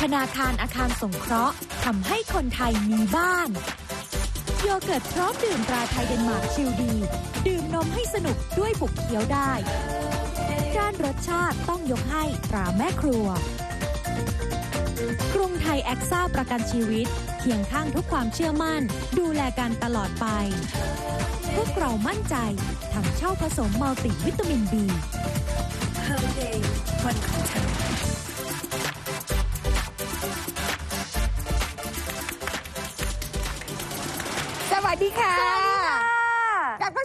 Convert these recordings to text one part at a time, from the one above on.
ธนาคารอาคารสงเคราะห์ทำให้คนไทยมีบ้าน โยเกิร์ตพร้อมดื่มตราไทยเดนมาร์กชิลดี ดื่มนมให้สนุกด้วยบุกเคี้ยวได้ ด้านรสชาติต้องยกให้ตราแม่ครัว กรุงไทยแอคซ่าประกันชีวิตเคียงข้างทุกความเชื่อมั่น ดูแลกันตลอดไป พวกเรามั่นใจถังเช่าผสมมัลติวิตามินบีสวัสดีค่ะสวัสดีค่ะกลั ดีค่ะ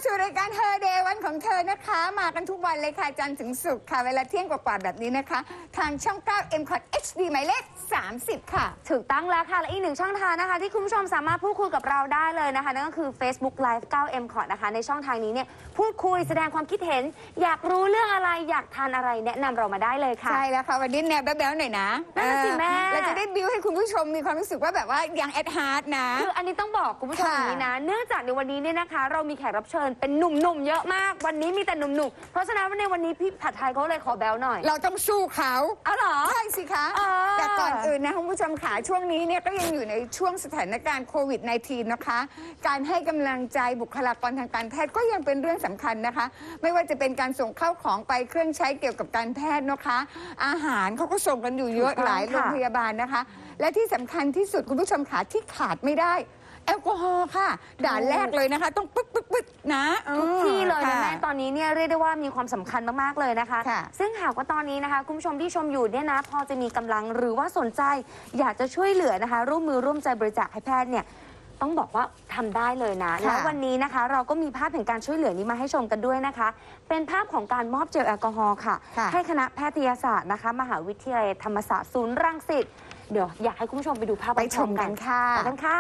สู่รายการ Her Day วันของเธอนะคะ มากันทุกวันเลยค่ะจันทร์ถึงศุกร์ค่ะ เวลาเที่ยงกว่าๆแบบนี้นะคะ ทางช่อง 9 m c o t HD หมายเลข 30 ค่ะ ถูกต้องแล้วค่ะ และอีกหนึ่งช่องทางนะคะ ที่คุณผู้ชมสามารถพูดคุยกับเราได้เลยนะคะ นั่นก็คือ Facebook Live 9 m c o t นะคะ ในช่องทางนี้เนี่ยพูดคุยแสดงความคิดเห็น อยากรู้เรื่องอะไรอยากทานอะไรแนะนำเรามาได้เลยค่ะ ใช่แล้วค่ะวันนี้แนวแบ๊วๆหน่อยนะนั่นน่ะสิแม่ เออเราจะได้บิวให้คุณผู้ชมมีความรู้สึกว่าแบบว่ายังแอดฮาร์ดนะ คืออันนี้ต้องบอกคุณผู้ชมค่ะ อย่างนี้นะ เนื่องจากในวันนี้เนี่ยนะคะ เรามีแขกรับเชิญเป็นหนุ่มๆเยอะมาก วันนี้มีแต่หนุ่มๆ เพราะฉะนั้นในวันนี้พี่ผัดไทยเขาเลยขอแบลหน่อย เราต้องสู้เขาเอาเหรอ ใช่สิคะ เออ แต่ก่อนอื่นนะคุณผู้ชมขาช่วงนี้เนี่ยก็ยังอยู่ในช่วงสถานการณ์โควิด -19 นะคะ การให้กำลังใจบุคลากรทางการแพทย์ก็ยังเป็นเรื่องสำคัญนะคะ ไม่ว่าจะเป็นการส่งเข้าของไปเครื่องใช้เกี่ยวกับการแพทย์นะคะ อาหารเขาก็ส่งกันอยู่เยอะถูกต้องหลายโรงค่ะ พยาบาลนะคะ และที่สำคัญที่สุดคุณผู้ชมขาที่ขาดไม่ได้ แอลกอฮอล์ค่ะ ด่านแรกเลยนะคะ ต้องปึ๊กปึ๊กปึ๊กนะเออทุกที่เลยนะค่แม่ตอนนี้เนี่ยเรียกได้ว่ามีความสำคัญมากๆเลยนะคะค่ะซึ่งหากว่าตอนนี้นะคะ คุณผู้ชมที่ชมอยู่เนี่ยนะ พอจะมีกำลังหรือว่าสนใจ อยากจะช่วยเหลือนะคะ ร่วมมือร่วมใจบริจาคให้แพทย์เนี่ยต้องบอกว่าทำได้เลยนะค่ะแล้ววันนี้นะคะ เราก็มีภาพแห่งการช่วยเหลือนี้มาให้ชมกันด้วยนะคะ เป็นภาพของการมอบเจลแอลกอฮอล์ค่ะค่ะ ให้คณะแพทยศาสตร์นะคะ มหาวิทยาลัยธรรมศาสตร์ศูนย์รังสิต เดี๋ยวอยากให้คุณผู้ชมไปดูภาพไปชมกันค่ะไปกันค่ะ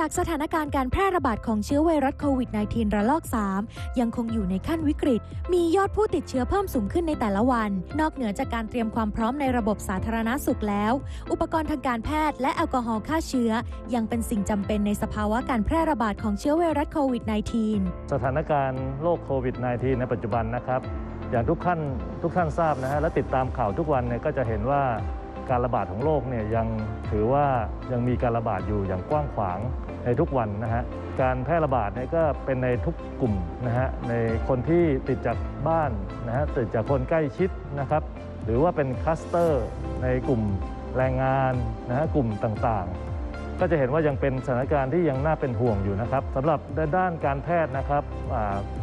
จากสถานการณ์การแพร่ระบาดของเชื้อไวรัสโควิด -19 ระลอก 3 ยังคงอยู่ในขั้นวิกฤต มียอดผู้ติดเชื้อเพิ่มสูงขึ้นในแต่ละวัน นอกเหนือจากการเตรียมความพร้อมในระบบสาธารณสุขแล้ว อุปกรณ์ทางการแพทย์และแอลกอฮอล์ฆ่าเชื้อ ยังเป็นสิ่งจำเป็นในสภาวะการแพร่ระบาดของเชื้อไวรัสโควิด -19 สถานการณ์โรคโควิด -19 ในปัจจุบันนะครับ อย่างทุกท่านทุกท่านทราบนะฮะและติดตามข่าวทุกวันเนี่ยก็จะเห็นว่า การระบาดของโรคเนี่ยยังถือว่ายังมีการระบาดอยู่อย่างกว้างขวางในทุกวันนะฮะการแพร่ระบาดเนี่ยก็เป็นในทุกกลุ่มนะฮะในคนที่ติดจากบ้านนะฮะติดจากคนใกล้ชิดนะครับหรือว่าเป็นคลัสเตอร์ในกลุ่มแรงงานนะฮะกลุ่มต่างๆ ก็จะเห็นว่ายังเป็นสถานการณ์ที่ยังน่าเป็นห่วงอยู่นะครับสำหรับด้านการแพทย์นะครับ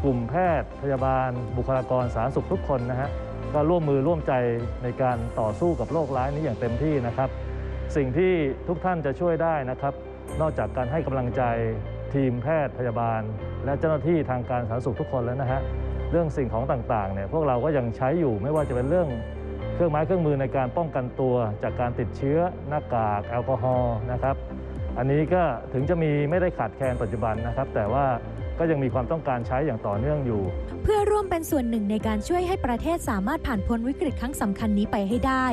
กลุ่มแพทย์พยาบาลบุคลากรสาธารณสุขทุกคนนะฮะ ก็ร่วมมือร่วมใจในการต่อสู้กับโรคร้ายนี้อย่างเต็มที่นะครับ สิ่งที่ทุกท่านจะช่วยได้นะครับ นอกจากการให้กำลังใจทีมแพทย์พยาบาล และเจ้าหน้าที่ทางการสาธารณสุขทุกคนแล้วนะฮะเรื่องสิ่งของต่างๆเนี่ยพวกเราก็ยังใช้อยู่ไม่ว่าจะเป็นเรื่องเครื่องไม้เครื่องมือในการป้องกันตัว จากการติดเชื้อหน้ากากแอลกอฮอล์นะครับ อันนี้ก็ถึงจะมีไม่ได้ขาดแคลนปัจจุบันนะครับ แต่ว่า ก็ยังมีความต้องการใช้อย่างต่อเนื่องอยู่ เพื่อร่วมเป็นส่วนหนึ่งในการช่วยให้ประเทศสามารถผ่านพ้นวิกฤตครั้งสำคัญนี้ไปให้ได้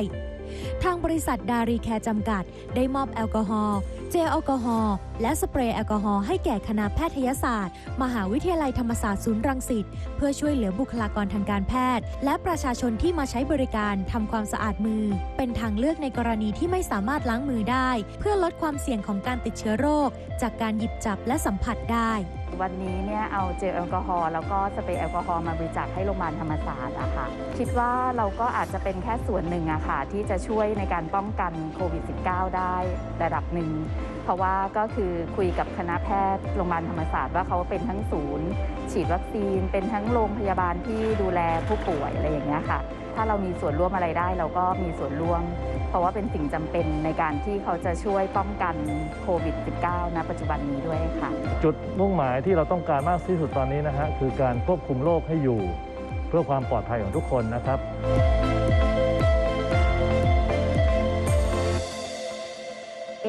ทางบริษัทดารีแคร์จำกัด ได้มอบแอลกอฮอล์เจลแอลกอฮอล์และสเปรย์แอลกอฮอล์ให้แก่คณะแพทยศาสตร์ มหาวิทยาลัยธรรมศาสตร์ศูนย์รังสิตเพื่อช่วยเหลือบุคลากรทางการแพทย์ และประชาชนที่มาใช้บริการทำความสะอาดมือ เป็นทางเลือกในกรณีที่ไม่สามารถล้างมือได้ เพื่อลดความเสี่ยงของการติดเชื้อโรค จากการหยิบจับและสัมผัสได้ วันนี้เนี่ยเอาเจลแอลกอฮอล์แล้วก็สเปรย์แอลกอฮอล์มาบริจาคให้โรงพยาบาลธรรมศาสตร์อะค่ะคิดว่าเราก็อาจจะเป็นแค่ส่วนหนึ่งอะค่ะที่จะช่วยในการป้องกันโควิด -19 ได้ระดับหนึ่งเพราะว่าก็คือคุยกับคณะแพทย์โรงพยาบาลธรรมศาสตร์ว่าเขาเป็นทั้งศูนย์ ฉีดวัคซีนเป็นทั้งโรงพยาบาลที่ดูแลผู้ป่วยอะไรอย่างเงี้ยค่ะ ถ้าเรามีส่วนร่วมอะไรได้เราก็มีส่วนร่วม ราะว่าเป็นสิ่งจำเป็นในการที่เขาจะช่วยป้องกันโควิด -19 ณปัจจุบันนี้ด้วยค่ะ จุดมุ่งหมายที่เราต้องการมากที่สุดตอนนี้นะฮะคือการควบคุมโรคให้อยู่ เพื่อความปลอดภัยของทุกคนนะครับ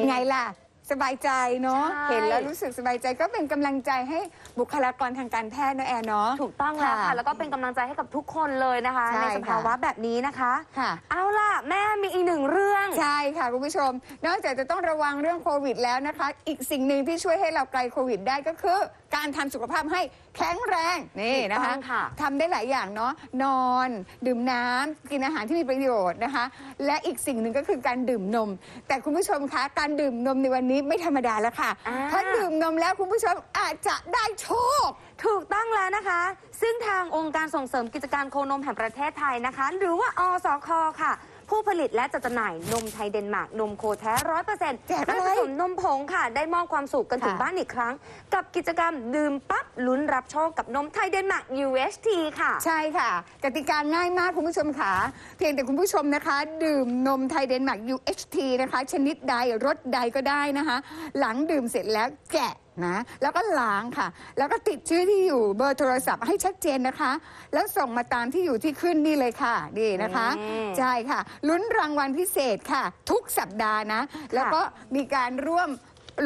ไงล่ะ สบายใจเนาะใช่ เห็นแล้วรู้สึกสบายใจก็เป็นกำลังใจให้บุคลากรทางการแพทย์นะแอร์เนาะ ถูกต้องแล้วค่ะ ค่ะแล้วก็เป็นกำลังใจให้กับทุกคนเลยนะคะ ใช่ในค่ะสภาวะแบบนี้นะคะ ค่ะ เอาล่ะ แม่มีอีกหนึ่งเรื่อง ใช่ค่ะคุณผู้ชม นอกจากจะต้องระวังเรื่องโควิดแล้วนะคะ อีกสิ่งหนึ่งที่ช่วยให้เราไกลโควิดได้ก็คือการทำสุขภาพให้แข็งแรงนี่นะถูกต้คะองค่ะ ทำได้หลายอย่างเนาะนอน ดื่มน้ำกินอาหารที่มีประโยชน์นะคะ และอีกสิ่งหนึ่งก็คือการดื่มนม แต่คุณผู้ชมคะการดื่มนมในวันนี้ไม่ธรรมดาแล้วค่ะอ่าเพราะดื่มนมแล้วคุณผู้ชมอาจจะได้โชค ถูกต้องแล้วนะคะ ซึ่งทางองค์การส่งเสริมกิจการโคนมแห่งประเทศไทยนะคะ หรือว่าอสคค่ะ ผู้ผลิตและจัดจำหน่ายนมไทยเดนมาร์กนมโคแท้ร้อยเปอร์เซ็นต์แจกอะไร ผสมนมผงค่ะ ได้มอบความสุขกันถึงค่ะ บ้านอีกครั้ง กับกิจกรรมดื่มปั๊บลุ้นรับโชคกับนมไทยเดนมาร์ก UHT ค่ะ ใช่ค่ะกติกาง่ายมากคุณผู้ชมค่ะ เพียงแต่คุณผู้ชมนะคะ ดื่มนมไทยเดนมาร์ก UHT นะคะ ชนิดใดรสใดก็ได้นะคะ หลังดื่มเสร็จแล้วแกะ นะ แล้วก็ล้างค่ะ แล้วก็ติดชื่อที่อยู่เบอร์โทรศัพท์ให้ชัดเจนนะคะ แล้วส่งมาตามที่อยู่ที่ขึ้นนี่เลยค่ะนี่นะคะ อืม ใช่ค่ะลุ้นรางวัลพิเศษค่ะ ทุกสัปดาห์นะ แล้วก็มีการร่วม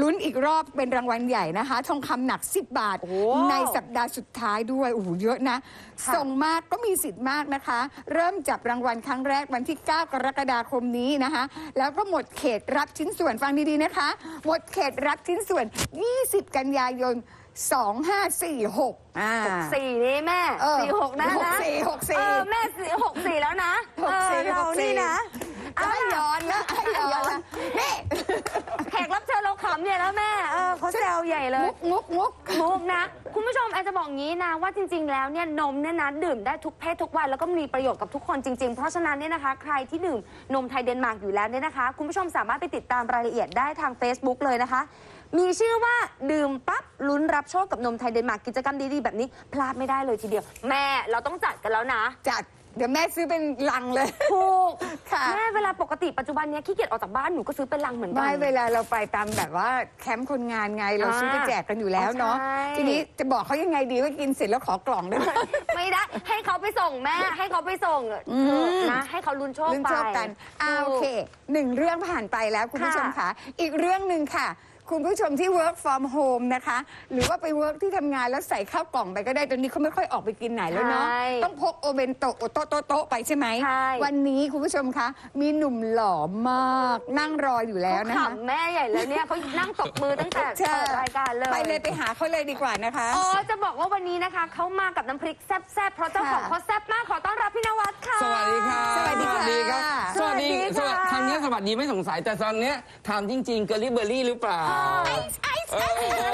ลุ้นอีกรอบเป็นรางวัลใหญ่นะคะ ทองคำหนัก 10 บาท โอ้โหในสัปดาห์สุดท้ายด้วยโอ้โหเยอะนะ ค่ะ ส่งมากก็มีสิทธิ์มากนะคะ เริ่มจับรางวัลครั้งแรกวันที่ 9 กรกฎาคมนี้นะคะ แล้วก็หมดเขตรับชิ้นส่วนฟังดีๆนะคะ หมดเขตรับชิ้นส่วน 20 กันยายน 2546อ่าสี่นี่แม่เออสี่หกนะหกนะสี่หกสี่ เออแม่สี่หกสี่แล้วนะหกสี่เออเราหกสี่นี่นะจะให้ย้อนแล้วให้ย้อนแล้วนี่ แขกรับเชิญเราขำเนี่ยแล้วแม่เออเขาแซวใหญ่เลย มุกมุกมุก มุกนะ คุณผู้ชมแอนจะบอกงี้นะ ว่าจริง ๆ แล้วเนี่ยนมเนี่ยนะดื่มได้ทุกเพศทุกวัยแล้วก็มีประโยชน์กับทุกคนจริง ๆ เพราะฉะนั้นเนี่ยนะคะ ใครที่ดื่มนมไทยเดนมาร์กอยู่แล้วเนี่ยนะคะ คุณผู้ชมสามารถไปติดตามรายละเอียดได้ทาง Facebook เลยนะคะ มีชื่อว่าดื่มปั๊บลุ้นรับโชคกับนมไทยเดนมาร์กกิจกรรมดีๆแบบนี้ พลาดไม่ได้เลยทีเดียว แม่เราต้องจัดกันแล้วนะ จัดเดี๋ยวแม่ซื้อเป็นลังเลย ถูกค่ะแม่เวลาปกติปัจจุบันเนี้ยขี้เกียจออกจากบ้านหนูก็ซื้อเป็นลังเหมือนกั ไม่เวลาเราไปตามแบบว่าแคมป์คนงานไงเราอ่าซื้อไปแจกกันอยู่แล้วเนาะใช่ ทีนี้จะบอกเขายังไงดีว่ากินเสร็จแล้วขอกล่องได้ไหม ไม่ได้ ให้เขาไปส่งแม่ ให้เขาไปส่งอืม นะให้เขาลุ้นโชคเรื่องไปชอบกันอ่าโอเคหนึ่งเรื่องผ่านไปแล้วคุณผู้ชมค่ะ อีกเรื่องหนึ่งค่ะ คุณผู้ชมที่ work from home นะคะ หรือว่าไป work ที่ทำงานแล้วใส่ข้าวกล่องไปก็ได้ตอนนี้เขาไม่ค่อยออกไปกินไหนแล้วเนาะใช่ต้องพกโอเบนโตะโอโตะโตะโตะไปใช่ไหม ใช่ วันนี้คุณผู้ชมคะ มีหนุ่มหล่อมาก นั่งรออยู่แล้วเขานะคะ ขำแม่ใหญ่เลยเนี่ยเขานั่งตบมือตั้งแต่ใช่เปิดรายการเลย ไปเลยไปหาเขาเลยดีกว่านะคะ อ๋อ จะบอกว่าวันนี้นะคะเขามากับน้ำพริกแซ่บๆ เพราะเจ้าของค่ะ เขาแซ่บมากขอต้อนรับพี่นวัดค่ะ สวัสดีครับสวัสดีค่ะครับสสวัวัสสดีดีค่ะ สวัสดีครั้งนี้สวัสดีไม่สงสัยแต่ตอนเนี้ยถามจริง ๆ เกอร์ลี่เบอร์รี่หรือเปล่าโอ้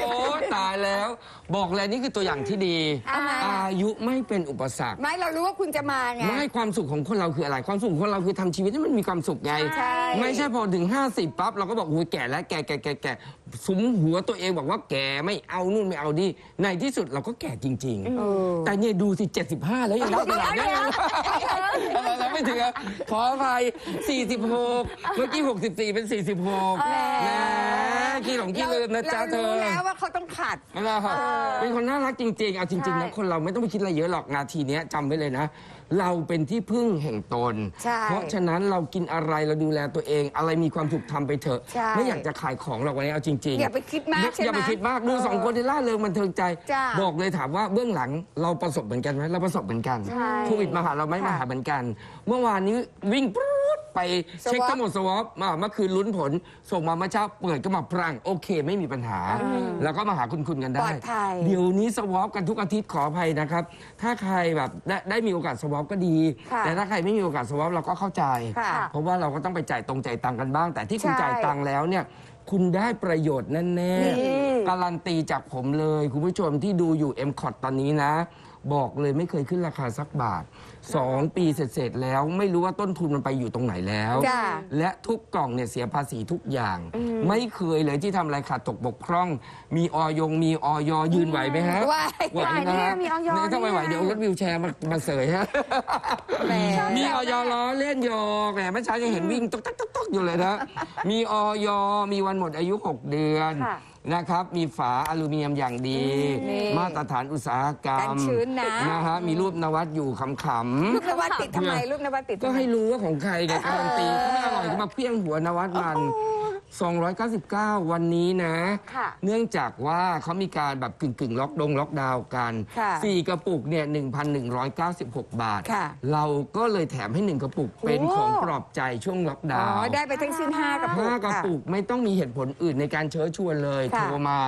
โหตายแล้ว บอกเลยนี่คือตัวอย่างที่ดีอ่าอายุไม่เป็นอุปสรรค ไม่เรารู้ว่าคุณจะมาไง ไม่ความสุขของคนเราคืออะไร ความสุขของคนเราคือทำชีวิตให้มันมีความสุขไง ใช่ ไม่ใช่พอถึง 50 ปั๊บ เราก็บอกโอ้ยแก่แล้วแก่แก่แก่แก่สุมหัวตัวเองบอกว่าแก่ไม่เอานู่นไม่เอานี่ในที่สุดเราก็แก่จริงเออๆแต่เนี่ยดูสิ 75 แล้วยังได้ขนาดนี้เลยเราไม่ถึงอะขออภัย46 เมื่อกี้ 64 เป็น 46นะขี้หลงขี้ลืมนะจ๊ะเธอเรารู้แล้วว่าเขาต้องขัดนะครับเป็นคนน่ารักจริง ๆ เอาจริงๆใช่นะคนเราไม่ต้องไปคิดอะไรเยอะหรอกนาทีเนี้ยจำไว้เลยนะ เราเป็นที่พึ่งแห่งตน ใช่เพราะฉะนั้นเรากินอะไรเราดูแลตัวเอง อะไรมีความสุขทำไปเถอะ ใช่ไม่อยากจะขายของหรอกวันนี้เอาจริงๆอย่าไปคิดมากใช่ไหมอย่าไปคิดมากดูสองคนที่ล่าเริงมันเทิงใจ จ้ะบอกเลยถามว่าเบื้องหลังเราประสบเหมือนกันไหมเราประสบเหมือนกันใช่โควิดมาหาเราไหม่ค่ะ มาหาเหมือนกัน เมื่อวานนี้วิ่งปรู๊ด ไปเช็ค Swab ทั้งหมดสวอปมาเมื่อคืนลุ้นผล ส่งมาเมื่อเช้าเปิดก็มาพรังโอเค ไม่มีปัญหา แล้วก็มาหาคุณคุณกันปได้ลอดภัย เดี๋ยวนี้สวอปกันทุกอาทิตย์ขออภัยนะครับ ถ้าใครแบบได้ได้มีโอกาสสวอปก็ดี ค่ะแต่ถ้าใครไม่มีโอกาสสวอปเราก็เข้าใจ ค่ะ เพราะว่าเราก็ต้องไปจ่ายตรงจ่ายตังค์กันบ้าง แต่ที่คุณใช่จ่ายตังค์แล้วเนี่ย คุณได้ประโยชน์แน่นี่ ๆการันตีจากผมเลย คุณผู้ชมที่ดูอยู่ m c o t ตอนนี้นะ บอกเลยไม่เคยขึ้นราคาสักบาท 2ปีเสร็จๆแล้ว ไม่รู้ว่าต้นทุนมันไปอยู่ตรงไหนแล้ว จ้ะ และทุกกล่องเนี่ยเสียภาษีทุกอย่าง ไม่เคยเลยที่ทำอะไรขาดตกบกพร่อง มีออยงมีออยยืนไหวไหมฮะไหว ไหวนะฮะไหวเนี่ยมีออยเนี่ยถ้าไม่ไหวเนี่ย เดี๋ยวเอารถวิวแชร์มามาเสยฮะ แหม มีออยล้อเล่นโยกแหมเมื่อเช้ายังเห็นวิ่งตุ๊กตักตุ๊กตักอยู่เลยนะ มีออยมีวันหมดอายุ 6 เดือน ค่ะ นะครับ มีฝาอลูมิเนียมอย่างดี นี่ มาตรฐานอุตสาหกรรกัมนชื้นนะนะฮะมีรูปนวัดอยู่ขำลูกนวัดติดทำไมลูกนวัดติดๆ ก็ทำไม ให้รู้ว่าของใครไงการันตีถ้าไม่อร่อยก็มาเพี้ยงหัวนวัดมัน 299 วันนี้นะ ค่ะเนื่องจากว่าเขามีการแบบกึ่งกึ่งๆล็อกดงล็อกดาวน์กัน ค่ะสี่กระปุกเนี่ย 1,196 บาท ค่ะ เราก็เลยแถมให้หนึ่งกระปุกเป็นโอ้ของปลอบใจช่วงล็อกอ๋ดาวอน์ได้ไปทั้งสิ้นห้ากระปุกห้ากระค่ะ ปุกไม่ต้องมีเหตุผลอื่นในการเชิญชวนเลย ค่ะ โทรมา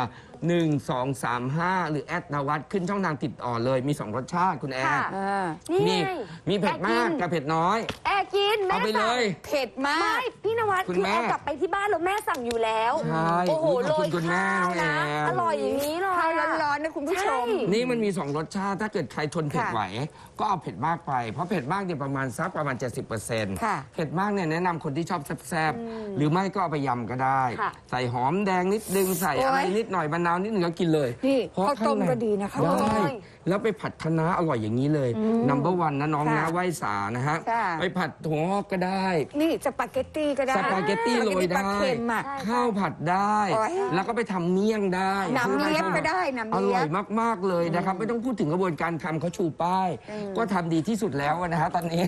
1 2 3 5 หรือแอดนวัดขึ้นช่องทางติดต่อเลย มี 2 รสชาติคุณแอค่ะดอ่า นี่มีไงมีเผ็ดมากกับเผ็ดน้อย แอร์กินแม่เอาไปเลสั่งย เผ็ดมาไม่ก พี่นวัดคุณคือแม่แอร์กลับไปที่บ้านแล้วแม่สั่งอยู่แล้ว ใช่โอ้โหอุ๊ยโรขอบคุยณคุณแม่ข้าวนะ แอร์ อร่อยอย่างนี้เลยข้าวอะร้อนๆนะคุณผู้ชม ใช่ นี่มันมี 2 รสชาติ ถ้าเกิดใครทนเผ็ดค่ะไหว ก็เอาเผ็ดมากไป เพราะเผ็ดมากเนี่ยประมาณสักประมาณ 70%ค่ะเผ็ดมากเนี่ยแนะนำคนที่ชอบแซ่บๆ หรือไม่ก็เอาไปยำก็ได้ ค่ะ ใส่หอมแดงนิดนึง ใส่โอ๊ย อะไรนิดหน่อยมะนาวนิดนึงก็กินเลยนี่เพราะข้าวต้มข้งในก็ดีนะข้าวต้มได้ แล้วไปผัดคะน้าอร่อยอย่างนี้เลยนัมเบอร์วันนะน้องนะค่ะไหวสานะฮะค่ะ ไปผัดถั่วงอกก็ได้ นี่สปาเกตตี้ก็ได้สปาเกตตี้โรยปลาได้เค็มอะ ข้าวผัดได้ โอ๊ยแล้วก็ไปทำเมี่ยงได้หนำเลียบก็ได้หนำอเลียร่อยบมาก ๆ เลยนะครับ ไม่ต้องพูดถึงกระบวนการทำเขาชูป้าย ก็ทำดีที่สุดแล้วนะฮะตอนนี้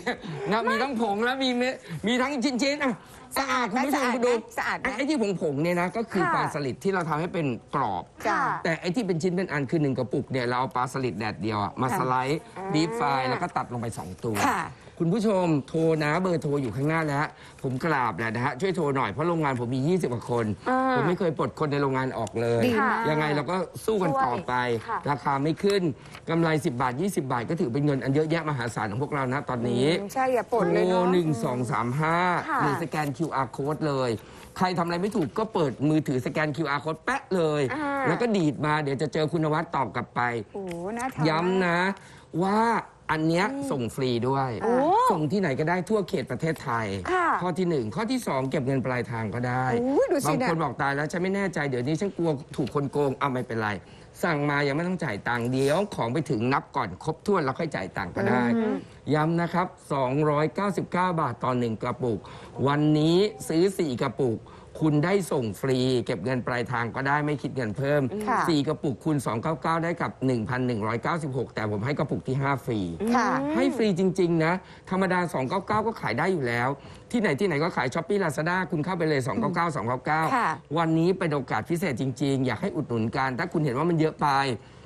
นะมีทั้งผงแล้วมีเม็ดมีทั้งชิ้นๆอะ สะอาดคุณผู้ชมสะอาดคุณดูไหมสะอาดไหมไอ้ไอ้ที่ผงผงๆเนี่ยนะก็คือค่ะ ปลาสลิดที่เราทำให้เป็นกรอบ จ้ะ แต่ไอ้ที่เป็นชิ้นเป็นอันคือหนึ่งกระปุกเนี่ยเราเอาปลาสลิดแดดเดียวอะมาค่ะสไลด์ดีฟไฟแล้วก็ตัดลงไป2ตัว ค่ะ คุณผู้ชมโทรนะเบอร์โทรอยู่ข้างหน้าแล้ว ผมกราบแหละนะฮะช่วยโทรหน่อยเพราะโรงงานผมมี 20กว่าคน อ่าผมไม่เคยปลดคนในโรงงานออกเลย ดีมาก ยังไงเราก็สู้กันต่อไป ค่ะ ราคาไม่ขึ้นกำไร 10 บาท 20 บาท ก็ถือเป็นเงินอันเยอะแยะมหาศาลของพวกเรานะตอนนี้อืมใช่อย่าปนเลยโทรเนาะหนึ่งสองสามห้าค่ะ หรือสแกน QR code เลย ใครทำอะไรไม่ถูกก็เปิดมือถือสแกน QR code แปะเลย อ่า แล้วก็ดีดมาเดี๋ยวจะเจอคุณนวัดตอบกลับไป โอ้โหน่าทานย้ำนะว่า อันเนี้ยส่งฟรีด้วย โอ้ส่งที่ไหนก็ได้ทั่วเขตประเทศไทย ค่ะข้อที่หนึ่งข้อที่สองเก็บเงินปลายทางก็ได้ โอ้ยดูสิบางเนี่ย คนบอกตายแล้วฉันไม่แน่ใจเดี๋ยวนี้ฉันกลัวถูกคนโกงเอาไม่เป็นไร สั่งมายังไม่ต้องจ่ายตังค์เดี๋ยวของไปถึงนับก่อนครบถ้วนแล้วค่อยจ่ายตังค์ก็ได้ ย้ำนะครับ 299 บาทต่อหนึ่งกระปุก วันนี้ซื้อ 4 กระปุก คุณได้ส่งฟรี เก็บเงินปลายทางก็ได้ไม่คิดเงินเพิ่ม ค่ะ 4 กระปุกคูณ299 ได้กับ 1,196 แต่ผมให้กระปุกที่ 5 ฟรี ค่ะ ให้ฟรีจริง ๆ นะ ธรรมดา 299 ก็ขายได้อยู่แล้ว ที่ไหนที่ไหนก็ขายช้อปปี้ลาซาด้าคุณเข้าไปเลย 299 ค่ะ 299 วันนี้เป็นโอกาสพิเศษจริง ๆ อยากให้อุดหนุนกัน ถ้าคุณเห็นว่ามันเยอะไป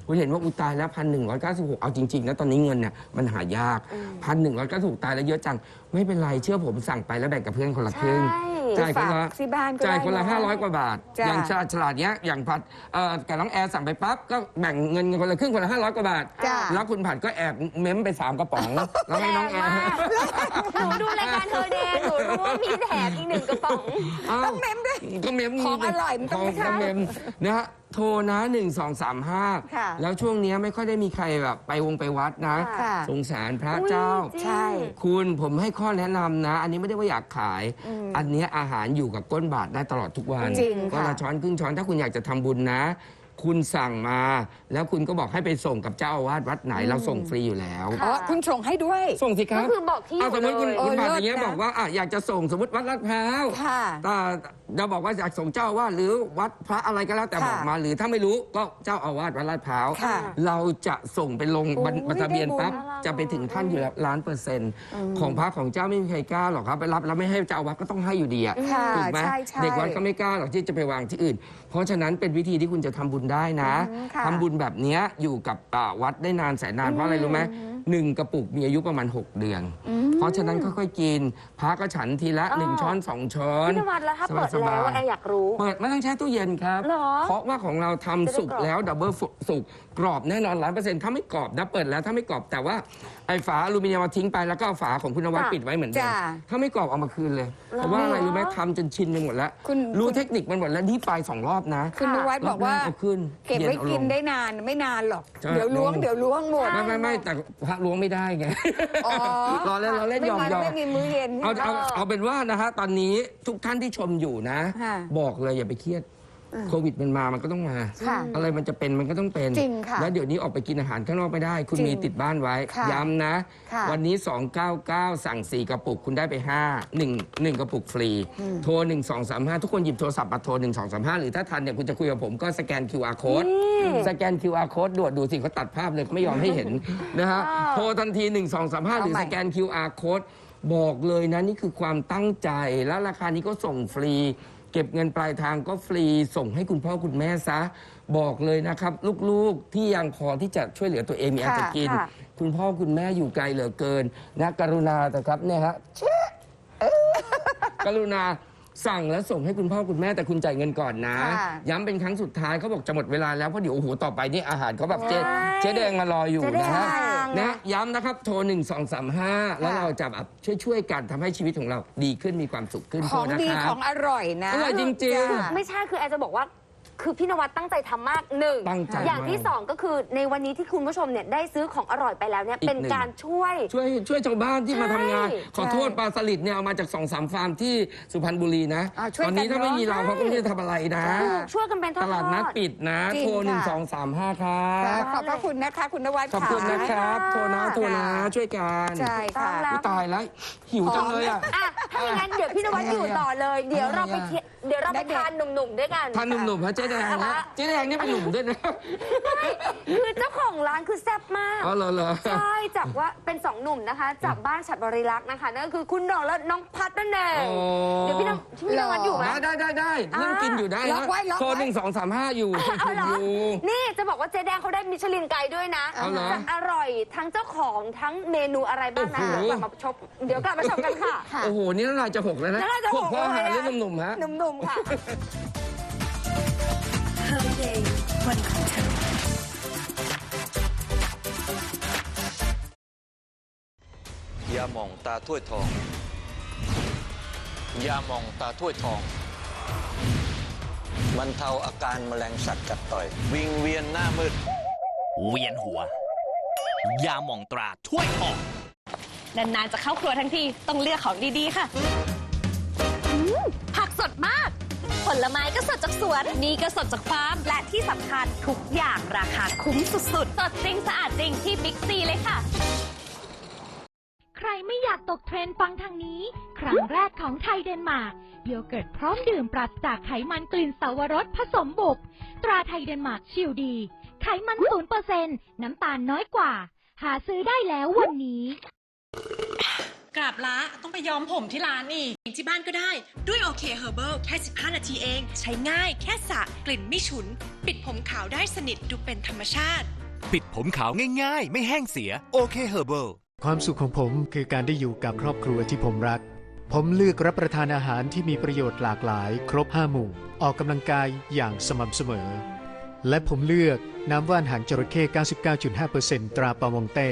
คุณเห็นว่าอุยตายแล้วพันหนึ่งร้อยเก้าสิบหกเอาจริงๆนะตอนนี้เงินเนี่ยมันหายากพันหนึ่งร้อยเก้าสิบตายแล้วเยอะจัง ไม่เป็นไรเชื่อผมสั่งไปแล้วแบ่งกับเพื่อนคนละครึ่ง ใช่ จ่ายคนละฝากที่บ้านก็จ่ายคนละได้นะห้าร้อยกว่าบาท จ้ะ อย่างฉลาดฉลาดเนี้ยอย่างผัดเอ่อกับน้องแอร์สั่งไปปั๊บก็แบ่งเงินคนละครึ่งคนละห้าร้อยกว่าบาท จ้ะ แล้วคุณผัดก็แอบเม้มไปสามกระป๋อง แล้วให้น้องแอร์แรงมากหนูดูรายการเธอแดงหนูรู้ว่ามีแถมอีกหนึ่งกระป๋องต้องเม้มด้วย ก็เมมของอร่อยมันต้องขไม่ใช่เมมนะฮะ โทรนะ1 2 3ค่ะ5แล้วช่วงเนี้ยไม่ค่อยได้มีใครแบบไปวงไปวัดนะ ค่ะ สงสารพระเจ้าอุ๊ยจริง ใช่ คุณผมให้ข้อแนะนำนะ อันนี้ไม่ได้ว่าอยากขาย อันเนี้ยอาหารอยู่กับก้นบาทได้ตลอดทุกวันจริงค่ะ ก็ละช้อนครึ่งช้อนถ้าคุณอยากจะทำบุญนะ คุณสั่งมา แล้วคุณก็บอกให้ไปส่งกับเจ้าอาวาสวัดไหนเราส่งฟรีอยู่แล้ว อ๋อคุณส่งให้ด้วย ส่งสิครับก็คือบอกที่อยู่เอาสมมติคุณเลย คุณเออผ่านเลิศอย่างเงี้ยนะ บอกว่าอะอยากจะส่งสมมติวัดลาดพร้าวค่ะถ้าเราบอกว่าอยากส่งเจ้าอาวาสหรือวัดพระอะไรก็แล้วแต่ค่ะบอกมา หรือถ้าไม่รู้ก็เจ้าอาวาสวัดลาดพร้าวค่ะเราจะส่งไปลงบันโอ้ยบัตรทะเบียนได้บุญปั๊บน่ารักจะไปถึงท่านอยู่แล้วล้านเปอร์เซ็นต์ของพระของเจ้าไม่มีใครกล้าหรอกครับไปรับแล้วไม่ให้เจ้าอาวาสก็ต้องให้อยู่ดีอะค่ะถูกไหมใช่ใช่ เด็กวัดก็ไม่กล้าหรอกที่จะไปวางที่อื่น เพราะฉะนั้นเป็นวิธีที่คุณจะทำบุญได้นะอืมค่ะ ทำบุญแบบเนี้ยอยู่กับอ่าวัดได้นานแสนนานเพราะอะไรรู้ไหมหนึ่งกระปุกมีอายุประมาณ6เดือน เพราะฉะนั้นค่อยๆกินพระก็ฉันทีละอ๋อหนึ่งช้อนสองช้อน พี่นวัดแล้วถ้าเปิดสบายๆแล้วแอร์อยากรู้ เปิดไม่ต้องแช่ตู้เย็นครับเหรอเพราะว่าของเราทำจะได้สุกกรอบแล้วดับเบิลสุก กรอบแน่นอนร้อยเปอร์เซ็นต์ถ้าไม่กรอบนะเปิดแล้วถ้าไม่กรอบแต่ว่าไอ้ฝาอลูมิเนียมเอาทิ้งไปแล้วก็เอาฝาของคุณนวัดค่ะปิดไว้เหมือนเดิมจ้ะถ้าไม่กรอบเอามาคืนเลยเพราะว่าอะไรรู้ไหมทำจนชินไปหมดแล้ว คุณ รู้คุณเทคนิคมันหมดแล้วนี่ไปสองรอบนะ คุณนวัดบอกว่ารบหน้เอาขึ้นเก็บไว้ย็อาลงกินได้นานไม่นานหรอก ใช่เดี๋ยวล้วงลง เดี๋ยวล้วงหมดไม่ไม่ไม่แต่พระล้วงไม่ได้ไงอ๋อรอเล่นรอเล่นไม่ยอมงั้นยอมไม่มีมื้อเย็น เอาใช่ไหมเอาเอาเป็นว่านะฮะตอนนี้ทุกท่านที่ชมอยู่นะ ค่ะบอกเลยอย่าไปเครียด โควิดมันมามันก็ต้องมา ค่ะ อะไรมันจะเป็นมันก็ต้องเป็น จริงค่ะแล้วเดี๋ยวนี้ออกไปกินอาหารข้างนอกไม่ได้ คุณจริงมีติดบ้านไว้ ค่ะย้ำนะ ค่ะวันนี้ 299 สั่ง 4 กระปุก คุณได้ไป 5 1 1 กระปุกฟรี โทร 1235 ทุกคนหยิบโทรศัพท์มาโทร 1235 หรือถ้าทันเนี่ยคุณจะคุยกับผมก็สแกน QR code สแกน QR code ดวดดูสิเขาตัดภาพเลยเขาไม่ยอมให้เห็น นะฮะอ้าวโทรทันที 1235 หรือเอาใหม่ สแกน QR code บอกเลยนะ นี่คือความตั้งใจแล้วราคานี้ก็ส่งฟรี เก็บเงินปลายทางก็ฟรีส่งให้คุณพ่อคุณแม่ซะ บอกเลยนะครับ ลูกๆที่ยังพอที่จะช่วยเหลือตัวเองมีอาจจะกิน ค่ะ คุณพ่อคุณแม่อยู่ไกลเหลือเกินนะกรุณาแต่ครับเนี่ยฮะเชะเอ๊ะกรุณา สั่งแล้วส่งให้คุณพ่อคุณแม่แต่คุณจ่ายเงินก่อนนะ ค่ะย้ำเป็นครั้งสุดท้ายเขาบอกจะหมดเวลาแล้วเพราะเดี๋ยวโอ้โหต่อไปนี่อาหารเขาแบบเจ๊ใช่เจ๊แดงมารออยู่เจ๊แดนะงฮะนะ นะย้ำนะครับโทร 1 2 3 5 แล้วเราจะแบบช่วยๆกันทำให้ชีวิตของเราดีขึ้นมีความสุขขึ้นของโทษนะดีครัขบ องอร่อยนะ อร่อยจริงๆ จ้ะ ไม่ใช่คือแอนจะบอกว่า คือพี่นวัดตั้งใจทำมากหนึ่งตั้งใจอย่างที่มากสองก็คือในวันนี้ที่คุณผู้ชมเนี่ยได้ซื้อของอร่อยไปแล้วเนี่ยอีกเป็นหนึ่งการช่วย ช่วยช่วยชาวบ้านที่มาทำงาน ใช่ ขอโทษปลาสลิดเนี่ยเอามาจากสองสามฟาร์มที่สุพรรณบุรีนะ อ่าช่วยตอนนี้กันถ้าไม่เนอะมีเราเขาก็ไม่ได้ทำอะไรนะ ถูกช่วยกันเป็นทอตดๆลาดนัดปิดนะ จริงโทรหนึ่งค่ะ สองสามห้าครับขอบพระคุณนะคะ คุณนวัดขอบคุณนะครับ โทรนะโทรนะช่วยกันใช่ค่ะต้องแล้วอุ๊ยตายแล้วหิวจังเลยอะ อะถ้าอย่างนั้นเดี๋ยวพี่ นวัดอยู่ต่อเลย เดี๋ยวเราไปเที่ยวเดี๋ยวเราไปทานหนุ่มๆด้วยกันท่านหนุ่มๆฮะเจ๊แดงนะเจ๊แดงนี่เป็นหนุ่มด้วยนะคือเจ้าของร้านคือแซ่บมากอ๋อเหรอเหรอใช่จากว่าเป็นสองหนุ่มนะคะ จากบ้านฉัดบริรักษ์นะคะนั่นก็คือคุณหน่องและน้องพัดนั่นเองโอ้เดี๋ยวพี่นวัดพี่นวัดอยู่ไหม ได้ได้ได้ได้นั่งกินอยู่ได้ล็อกไว้ล็อกไว้ โทรหนึ่งสองสามห้าอยู่เอาเหรออยู่ นี่จะบอกว่าเจ๊แดงเขาได้มิชลินไกด์ด้วยนะเอาเหรอจะอร่อยทั้งเจ้าของทั้งเมนูอะไรบ้างนะโอ้โห เดี๋ยวกลับมาชมเดี๋ยวกลับมาชมกันค่ะ ค่ะ โอ้โห นี่น้ำลายจะหกแล้วนะน้ำลายจะหกเพราะอาหารเลยอะเรื่องหนุ่มๆฮะ หนุ่มๆค่ะยาหม่องตาถ้วยทอง ยาหม่องตาถ้วยทอง บรรเทาอาการแมลงสัตว์กัดต่อย วิงเวียนหน้ามืด เวียนหัว ยาหม่องตราถ้วยทอง นานๆจะเข้าครัวทั้งทีต้องเลือกของดี ๆ ค่ะอื มผักสดมาก ผลไม้ก็สดจากสวน นี่ก็สดจากฟาร์ม และที่สำคัญทุกอย่างราคาคุ้มสุดๆ สดจริงสะอาดจริงที่บิ๊กซีเลยค่ะ ใครไม่อยากตกเทรนด์ฟังทางนี้ ครั้งแรกของไทยเดนมาร์กโยเกิร์ตพร้อมดื่มปราศจากไขมันกลิ่นสาวรสผสมบุก ตราไทยเดนมาร์กชิลดี ไขมันศูนเปอร์เซ็นน้ำตาลน้อยกว่า หาซื้อได้แล้ววันนี้ กราบละต้องไปย้อมผมที่ร้านอีกที่บ้านก็ได้ด้วยโอเคเฮอร์เบิลแค่ 15 นาทีเอง ใช้ง่ายแค่สระกลิ่นไม่ฉุน ปิดผมขาวได้สนิทดูเป็นธรรมชาติ ปิดผมขาวง่ายๆ ไม่แห้งเสียโอเคเฮอร์เบิลความสุขของผมคือการได้อยู่กับครอบครัวที่ผมรัก ผมเลือกรับประทานอาหารที่มีประโยชน์หลากหลาย ครบห้าหมู่ ออกกำลังกายอย่างสม่ำเสมอ และผมเลือกน้ำว่านหางจระเข้ 99.5%ตราปาวงเต้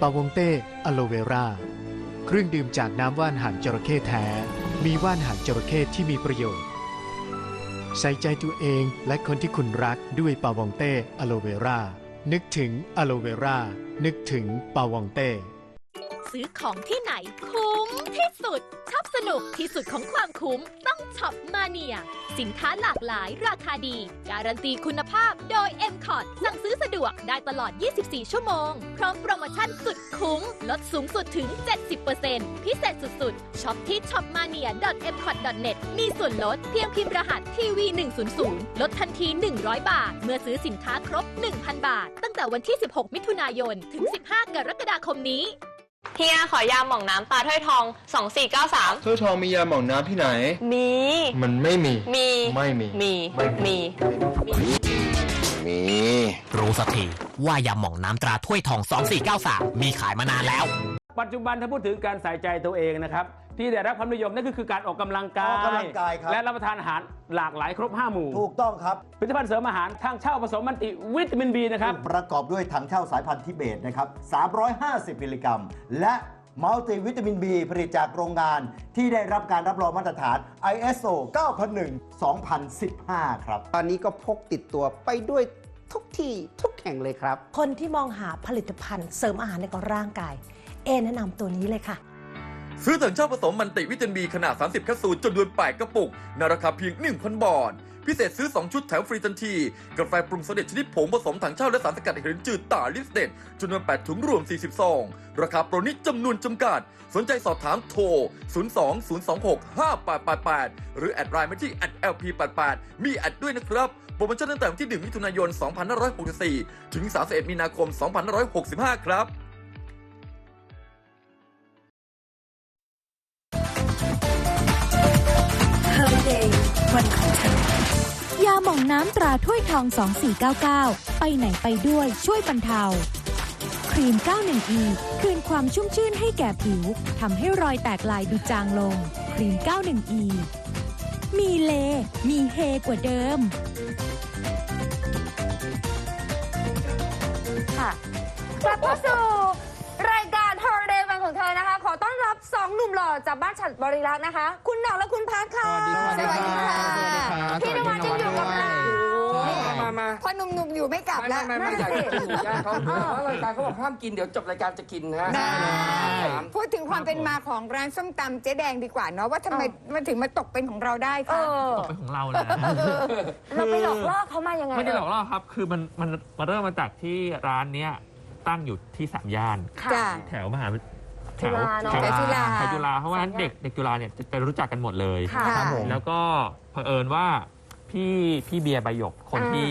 ปาวงเต้อะโลเวราเครื่องดื่มจากน้ำว่านหางจระเข้แท้ มีว่านหางจระเข้ที่มีประโยชน์ ใส่ใจตัวเองและคนที่คุณรักด้วยปาวองเต้อะโลเวรานึกถึงอะโลเวรานึกถึงปาวองเต้ ซื้อของที่ไหน คุ้มที่สุดชอบสนุกที่สุดของความคุ้มต้องช็อปมาเนีย สินค้าหลากหลายราคาดี การันตีคุณภาพโดย m c o t สั่งซื้อสะดวกได้ตลอด 24 ชั่วโมง พร้อมโปรโมชั่นสุดคุ้ม ลดสูงสุดถึง 70%พิเศษสุดๆช็อปที่ shopmania.mcot.net มีส่วนลดเพียงพิมพ์รหัสทีวี100 ลดทันที 100 บาท เมื่อซื้อสินค้าครบ 1,000 บาท ตั้งแต่วันที่ 16 มิถุนายน ถึง 15 กรกฎาคมนี้ เฮียขอยาหม่องน้ำตาถ้วยทอง 2493 ถ้วยทองมียาหม่องน้ำที่ไหน มี มันไม่มี มี ไม่มี มี ไม่มีมี มี รู้สักทีว่ายาหม่องน้ำตราถ้วยทอง 2493 มีขายมานานแล้ว ปัจจุบันถ้าพูดถึงการใส่ใจตัวเองนะครับ ที่ได้รับความนิยมนั่นก็คือการออกกำลังกายออกกำลังกายครับ และรับประทานอาหารหลากหลายครบ 5 หมู่ ถูกต้องครับ ผลิตภัณฑ์เสริมอาหารทางเช่าผสมมันติวิตามินบีนะครับ ประกอบด้วยถังเช่าสายพันธุ์ทิเบตนะครับ 350 มิลลิกรัม และมัลติวิตามิน B ผลิตจากโรงงานที่ได้รับการรับรองมาตรฐาน ISO 9001 2015 ครับ ตอนนี้ก็พกติดตัวไปด้วยทุกที่ทุกแห่งเลยครับ คนที่มองหาผลิตภัณฑ์เสริมอาหารในกับร่างกาย เอแนะนำตัวนี้เลยค่ะ ซื้อถังเช่าผสมมันติวิตามินบีขนาด 30 แคปซูลจำนวน 8 กระปุก ในราคาเพียง 1,000 บาท พิเศษซื้อ 2 ชุดแถมฟรีทันที กาแฟปรุงสำเร็จชนิดผงผสมถังเช่าและสารสกัดเห็นจืดตาลิสเด็ดจำนวน 8 ถุงรวม 40 ซอง ราคาโปรนี้จำนวนจำกัด สนใจสอบถามโทร 02-026-5888 หรือแอดไลน์มาที่ @lp88 มีแอดด้วยนะครับโปรโมชั่นตั้งแต่วันที่ 1 มิถุนายน 2564 ถึง 31 มีนาคม 2565 ครับันของฉัน ยาหม่องน้ำตราถ้วยทอง 2499 ไปไหนไปด้วยช่วยบรรเทา ครีม 91E คืนความชุ่มชื่นให้แก่ผิวทำให้รอยแตกลายดูจางลง ครีม 91E มีเล มีเฮกว่าเดิม ค่ะกลับเข้าสู่ อนรับสองหนุ่มหล่อจากบ้านฉัดบริรักษ์นะคะ คุณหน่องและคุณพัทค่ะ สวัสดีค่ะ พี่นวัดยังอยู่กับเรา มามาพอหนุ่มๆอยู่ไม่กลับไม่แล้ว ไม่ไม่อยากจะกินหมูย่างเขาเพราะรายการเขาบอกห้ามกินเดี๋ยวจบรายการจะกินนะฮะได้ ถาม พูดถึงความเป็นมาของร้านส้มตำเจ๊แดงดีกว่าเนาะว่าทำไมมันถึงมาตกเป็นของเราได้เอคะ อ ตกเป็นของเราแหละเราไปหลอกล่อเขามายังไงไม่ได้หลอกล่อครับ คือมันมันมันเริ่มมาจากที่ร้านเนี้ยตั้งอยู่ที่สามย่าน ค่ะ จ้ะ แถวมหา วิทจุฬาเนอะแถวแถวจุฬาแถวจุฬาเพราะว่าสามย่านเด็กเด็กจุฬาเนี่ยจะจะรู้จักกันหมดเลย ค่ะ ครับผม แล้วก็เผอิญว่าพี่พี่เบียร์ใบหยกคนอ่าที่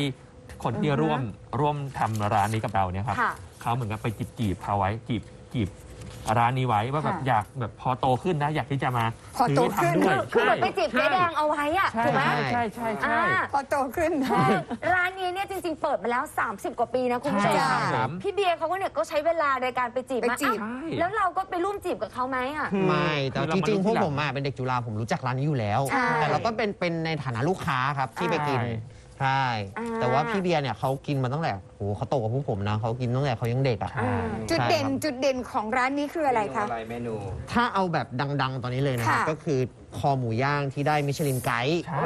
คนที่อือฮะร่วมร่วมทำร้านนี้กับเราเนี่ยครับค่ะ เขาเหมือนกับไปจีบจีบเขาไว้จีบจีบ ร้านนี้ไว้ว่าแบบค่ะ อยากแบบพอโตขึ้นนะ อยากที่จะมาพอโตขึ้น ซื้อทำด้วยคือเหมือนไปจีบเจ๊ใช่แดงเอาไว้อะใช่ถูกไหม ใช่ใช่ใช่อ่าใช่พอโตขึ้นใช่ร้านนี้เนี่ยจริง ๆ เปิดมาแล้ว 30 กว่าปีนะคุณผู้ชมใช่ครับผมพี่เบียร์เขาก็เนี่ยก็ใช้เวลาในการไปจีบไปมาจีบ อ้าวแล้วเราก็ไปร่วมจีบกับเขาไหมอะไม่แต่คือเราจมาริงรู้ๆพวกทีหลังผมอะเป็นเด็กจุฬาผมรู้จักร้านนี้อยู่แล้ว ใช่แต่เราก็เป็นเป็นในฐานะลูกค้าครับที่ไปกิน ใช่ ใช่ อ่า แต่ว่าพี่เบียร์เนี่ยเขากินมาตั้งแต่โหเขาโตกว่าพวกผมนะเขากินตั้งแต่เขายังเด็กอะ อ่าจุดเด่นใช่ครับ จุดเด่นของร้านนี้คืออะไรคะ อะไรเมนู ถ้าเอาแบบดัง ๆ ตอนนี้เลยนะครับค่ะ ก็คือคอหมูย่างที่ได้มิชลินไกด์ใช่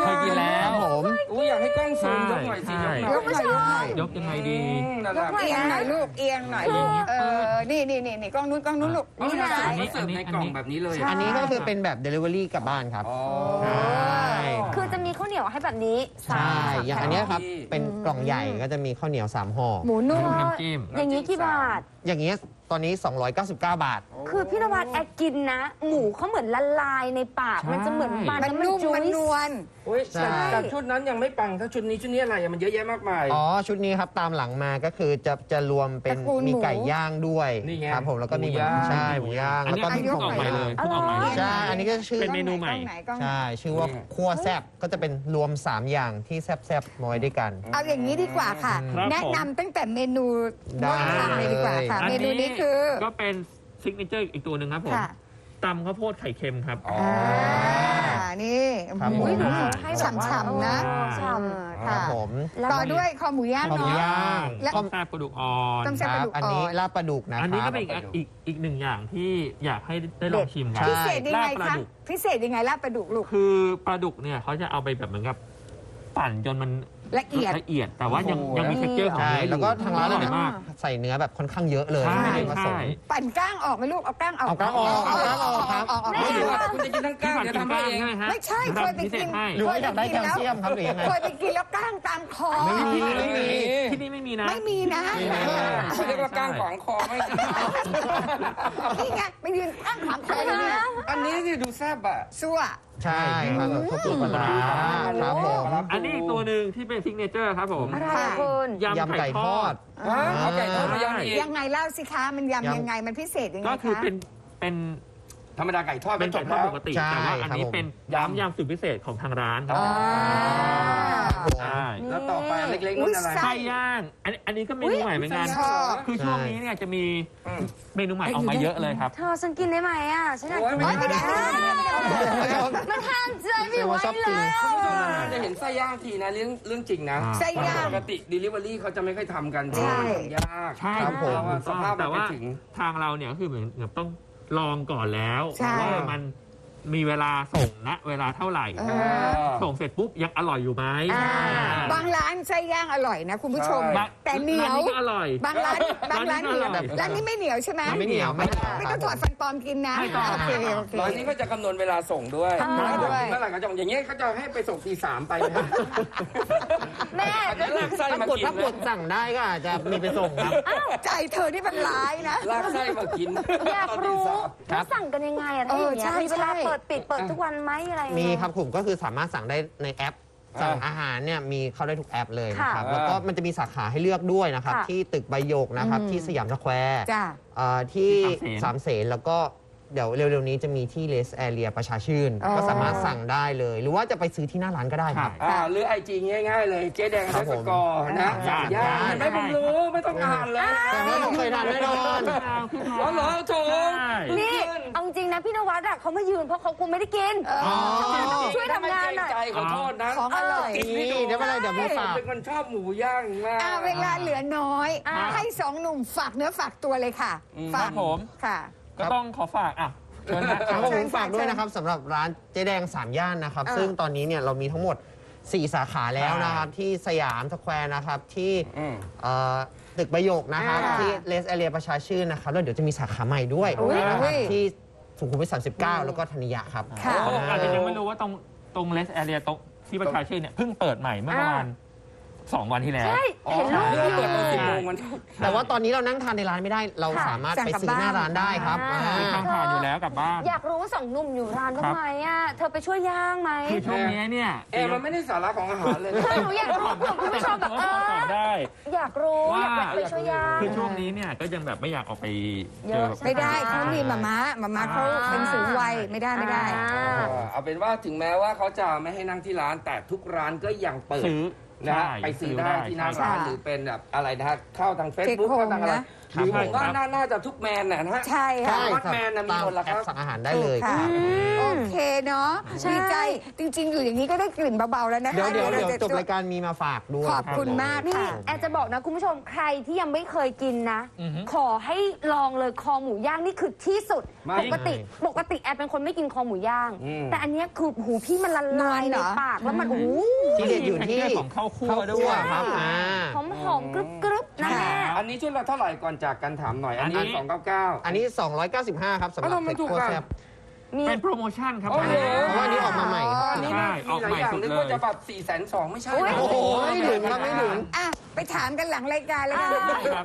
เคยกินแล้วครับผมอุ้ยอยากให้กล้องซูมยกหน่อยสิใช่ยกหน่อยยกหน่อยยกหน่อยยกยังไงดีนั่นแหละเอียงหน่อยลูกเอียงหน่อยลูกเออนี่นี่นี่นี่กล้องนู้นกล้องนู้นลูกอ๋อนี่นี่นะนะเขาเสิร์ฟในกล่องแบบนี้เลยอันนี้ก็คือเป็นแบบ Delivery กลับบ้านครับอ๋อใช่คือจะมีข้าวเหนียวให้แบบนี้สาใช่มอย่างอันเนี้ยครับที่เป็นกล่องใหญ่ก็จะมีข้าวเหนียวสามห่อหมูนุ่มน้ำจิ้มอย่างนี้กี่บาท อย่างเงี้ยตอนนี้ 299 บาท คือพี่นวัดแอบกินนะ หมูเขาเหมือนละลายในปากใช่มันจะเหมือนมันมันแล้วมันนุ่มจุ๊มันยนวลอุ้ยใช่แต่แต่ชุดนั้นยังไม่ปังถ้าชุดนี้ชุดนี้อะไรอะมันเยอะแยะมากมาย อ๋อชุดนี้ครับตามหลังมาก็คือจะจะรวมเป็นตระกูลหมู มีไก่ย่างด้วยนี่ไงครับผมแล้วก็มีหมูย่าง ใช่หมูย่างอันแล้วนี้ก็เพิ่งมีออกใหม่เลยเพิ่งออกใหม่เลย ใช่อันนี้ก็ชื่อเป็นเมนูใหม่ กล้องไหนกล้องไหนใช่ชื่อว่าคั่วแซบก็จะเป็นรวม3อย่างที่แซบๆมาไว้ด้วยกัน เอาอย่างนี้ดีกว่าค่ะ ครับแนะนำตั้งแต่เมนูได้ต้นทางเลยดีกว่าค่ะอัเมนูนี้คือ ก็เป็นซิกเนเจอร์อีกตัวหนึ่งครับผม ค่ะ ตำข้าวโพดไข่เค็มครับ อ๋อ อ่านี่ครับผม อุ๊ยหนูขอให้แบบว่าฉ่ำๆนะ เออฉ่เออครัค่ะ บผมแล้วต่อด้วยคอหมูย่างคอหมูเนาะ ย่างและต้มแซ่บกระดูกอ่อน ต้มแซ่บ ครับอันนี้ลาบปลาดุกนะอันคนี้รัก็บ เป็นอีกอีกอีกหนึ่งอย่างที่อยากให้ได้ลองชิมครัใช่พิเศษยังไงลาบปลาคะดุก พิเศษยังไงลาบปลาดุกลูก คือปลาดุกเนี่ยเขาจะเอาไปแบบเหมือนกับปั่นจนมัน ละเอียด ละเอียดแต่ว่ายังโอ้โห ยังมีเท็กเจอร์ของใช่เนื้ออยู่แล้วก็ทางร้านอเราร่อยเนี่ยมาก ใส่เนื้อแบบค่อนข้างเยอะเลยใช่ไม่ได้ผสใช่ม ปั่นก้างออกไหมลูกเอาก้างออกเอาก้างออกเอาก้างออกครับเาก้างออกไม่เดี๋ยวก่อนคุณจะกินทั้งก้างปั่นเดี๋ยวกินทำให้ก้างเองใช่ไหมฮะไม่ใช่เคยไปพิเศกิษนให้หรือว่าอยากได้แคลเซียมครับหรือยังไง เคยไปกินแล้วก้างตามคอ ไม่มีที่นี่ที่นี่ไม่มีนะ ไม่มีนะ ไม่มี เขาเรียกว่าก้างขวางคอไม่นี่ไงไปยืนก้างขวางคอเลยเนี่ยอันนี้นี่ดูแซ่บอะ ซั่วใช่ครับแบบข้าวปูปลาร้าครับผมอันนี้อีกตัวหนึ่งที่เป็นซิกเนเจอร์ครับผมอะไรอะคุณยำยำไก่ไก่ททออดดฮะเอาไก่ทอดมายำอีกยังไงเล่าสิคะ มันยำยำยังไงมันพิเศษยังไงก็คือคะเป็นเป็น ธรรมดาไก่ทอดเป็นจไก่บทอดแล้วปกติ ใช่แต่ว่าอันนี้ครับผม เป็นยำยำสูตรพิเศษของทางร้านครับอ๋อใช่แล้วต่อไปอันเล็กๆนั่นอะไรอุ๊ยไส้ย่าง อันอันนี้ก็เมนูใหม่เหมือนกันชอบ คือช่วงนี้เนี่ยจะมีเมนูใหม่ออกมาเยอะเลยครับ เธอฉันกินได้ไหมอะฉันอยากกินโอ๊ยไม่ได้ มันทานใจไม่ไหวชอบกินแล้วจะเห็นไส้ย่างทีนะเรื่องเรื่องจริงนะอ่าไส้ย่าง ปกติ delivery เขาจะไม่ค่อยทำกันเพราะใช่ว่ามันทำยากใช่ครับผม เพาะว่าสภาพมัแต่นไปว่าถึง ทางเราเนี่ยก็คือเหมือนกับต้อง ลองก่อนแล้วใช่ ว่ามัน มีเวลาส่งนะเวลาเท่าไหร่เออส่งเสร็จปุ๊บยังอร่อยอยู่ไหมอ่าบางร้านไส้ย่างอร่อยนะคุณผู้ชม ใช่บางแต่เหนียว ร้าก็อร่อย บางร้านบางร้านเหนียวร้านนี้ก็อร่อยร้านนี้ไม่เหนียวใช่ไหมไม่เหนียวไม่เหนียว ไม่ต้องถอดฟันปลอมกินนะไม่ต้อง โอเคโอเค ร้านนี้ก็จะคำนวณเวลาส่งด้วยคำนวณด้วย เมื่อไหร่เขาจะอย่างเงี้ยเขาจะให้ไปส่งตีสามไปนะ แม่อาจจะลากไส้ถ้ามากดกินถ้ากดสั่งได้ก็อาจจะมีไปส่งครับ ใจเธอนี่มันร้ายนะ ลากไส้มากินอยากรู้ว่าสั่งกันยังไงอะถ้าอย่างเงี้ยเออใช่มีเวลาใช่ เปิดปิดเปิดทุกวันไหมอะไรยังไง มีครับผมก็คือสามารถสั่งได้ในแอปสั่งอ่าอาหารเนี่ยมีเข้าได้ทุกแอปเลยนะครับค่ะแล้วก็มันจะมีสาขาให้เลือกด้วยนะครับ ค่ะที่ตึกใบโยกนะครับ อืมที่สยามสแควร์จ้าเอ่อที่ที่สาสามมเสเสนนแล้วก็ เดี๋ยวเร็วๆนี้จะมีที่เลสแอเรียประชาชื่น อ๋อ ก็สามารถสั่งได้เลย หรือว่าจะไปซื้อที่หน้าร้านก็ได้ครับ อ่าหรือไอจีง่ายๆเลยเจ๊แดงครันับสผมกอร์นะได้ ย่าเห็นไหมผมรู้ไม่ต้องอ่านเลยแต่ว่าต้องเคยทานแน่นอนอ๋อเหรอโถนี่เอาจริงนะพี่นวัดอะเขามายืนเพราะเขาคงไม่ได้กินช่วยทำงานหน่อย ใจขอโทษนะของอร่อย นี่เดี๋ยวอะไรเดี๋ยวมีฝาก เป็นคนชอบหมูย่างมาก อ่าเวลาเหลือน้อย อ่า ให้สองหนุ่มฝากเนื้อฝากตัวเลยค่ะอืมฝากครับผม ค่ะ ก็ต้องขอฝากอะเชิญนะ ครับผเชิมญฝากด้วยเชิญนะครับสำหรับร้านเจ๊แดง3ย่านนะครับเออซึ่งตอนนี้เนี่ยเรามีทั้งหมด 4 สาขาแล้วนะครับ ที่สยามสแควร์นะครับ ที่อืม เอ่อตึกประโยคนะครับ อ่าที่เลสแอเรียประชาชื่นนะครับ แล้วเดี๋ยวจะมีสาขาใหม่ด้วยอุ๊ยนะคอุ๊รับยที่สุขุมวิท39 แล้วก็ธนิยะครับ ค่ะโอ้อาจจะยังไม่รู้ว่าตรงตรงเลสแอเรียตรงที่ประชาชื่นเนี่ยเพิ่งเปิดใหม่เมื่อประมาณ สองวันที่แล้ว ใช่เห็นรูป เรื่องเปิดตอนอสิบยู่โมงมันแต่ว่าตอนนี้เรานั่งทานในร้านไม่ได้ เราค่ะสามารถสั่งไปกลับซื้อหน้าบ้าน ร้านได้ครับอ่าอ่ามีทางผ่านอยู่แล้วกลับบ้าน อยากรู้ว่าสองหนุ่มอยู่ร้านบ้างครับไหมอะเธอไปช่วยย่างไหมคือช่วงนี้เนี่ยเออมันไม่ได้สาระของอาหารเลยคือหนูอยากรู้เผื่อคุณผู้ชมแบบเอตออบได้ อยากรู้ว่า อยากไปช่วยย่าง คือช่วงนี้เนี่ยก็ยังแบบไม่อยากออกไปเจอแบบ ไม่ได้เขามีมาม้ามาม้าเขาเป็นสูงวัยไม่ได้ไม่ได้ อ่า เออเอาเป็นว่าถึงแม้ว่าเขาจะไม่ให้นั่งที่ร้านแต่ทุกร้านก็ยังเปิด ซื้อ นะฮะใช่ไปซื้อซื้อได้ได้ที่หน้าใช่ ร้านหรือเป็นแบบอะไรนะฮะเข้าทาง Take Facebook home เข้าทางอะไรนะ หรือครัผบมว่าครับน่าน่าจะทุกแมนนะฮะ ใช่ค่ะ ใช่วัดแมนน่ะมีหมดแล้วครับตาแอปสั่งอาหารได้เลยค่ะครับโอเคเนาะใช่ ดีใจจริง ๆ อยู่อย่างนี้ก็ได้กลิ่นเบา ๆ แล้วนะคะเดี๋ยวเดี๋ยวเดี๋ยวจะจบรายการมีมาฝากด้วยขอบคุณมากนี่ค่ะ แอนจะบอกนะ คุณผู้ชมใครที่ยังไม่เคยกินนะ อือฮึ ขอให้ลองเลยคอหมูย่างนี่คือที่สุด ไม่ปกติปกติแอนเป็นคนไม่กินคอหมูย่าง อืม แต่อันเนี้ยคือหูพี่มันละลายนวลเหในรอ ปากแล้วมันโอ้โหที่เด็ดอยู่ที่ของข้าวคั่วข้าวด้คั่ววยครับอ่า หอมหอมๆกรึบกรึบๆนะแม่ อันนี้ชุดละเท่าไหร่ก่อนจากกันถามหน่อย อันนี้อันนี้ สองเก้าเก้า อันนี้ 295 ครับสำหรับอ้าวทำไมเซ็ตถูกโคอะ แซบมีเป็นโปรโมชั่นครับ โอ้โหเพราะว่าอันนี้ออกมาใหม่ครับอันนี้ใช่มีออกหลายใหม่อย่างสุดนึกเลยว่าจะแบบสี่แสนสองไม่ใช่อุ๊ยนะ โอ้โหไม่ถึงครับไม่ถึง อะไปถามกันหลังรายการเลยค่ะครับ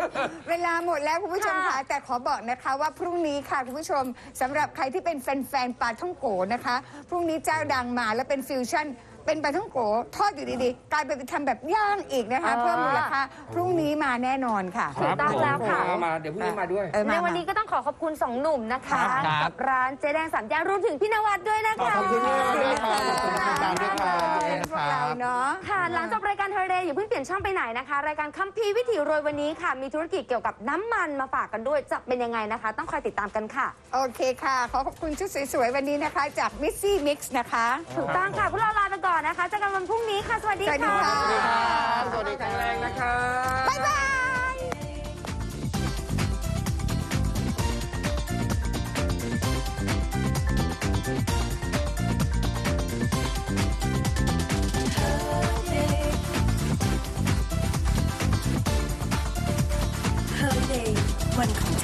เวลาหมดแล้วคุณผู้ชมค่ะค่ะ แต่ขอบอกนะคะว่าพรุ่งนี้ค่ะคุณผู้ชมสำหรับใครที่เป็นแฟนๆปลาท่องโกนะคะ พรุ่งนี้เจ้าดังมาแล้วเป็นฟิวชั่น เป็นปลาท่องโกทอดอยู่ดีๆ กลายเป็นไปทำแบบย่างอีกนะคะอ่าเพิ่มมูลค่าพรุ่งนี้มาแน่นอนค่ะถูกต้องแล้วค่ะมามาเดี๋ยวพรุ่งนี้มาด้วย เออในมาวันนี้ก็ต้องขอขอบคุณสองหนุ่มนะคะ ครับ กับร้านเจ๊แดงสามย่านรวมถึงพี่นวัดด้วยนะคะขอบคุณพี่นวัดด้วยครับขอบคุณอาจารย์ด้วยครับพวกเราเนาะ ค่ะ หลังจบรายการเทเรอย่าเพิ่งเปลี่ยนช่องไปไหนนะคะ รายการคัมภีร์วิถีรวยวันนี้ค่ะ มีธุรกิจเกี่ยวกับน้ำมันมาฝากกันด้วยจะเป็นยังไงนะคะ ต้องคอยติดตามกันค่ะ โอเคค่ะ ขอขอบคุณชุดสวยๆ วันนี้นะคะ จากมิสซี่มิกซ์นะคะ ถูกต้องค่ะพวกเราลาไปก่อนนะคะเจอกันวันพรุ่งนี้ค่ะ สวัสดีสวัสดีค่ะสวัสดีแข็งแรงนะครับ บ๊ายบายวันของ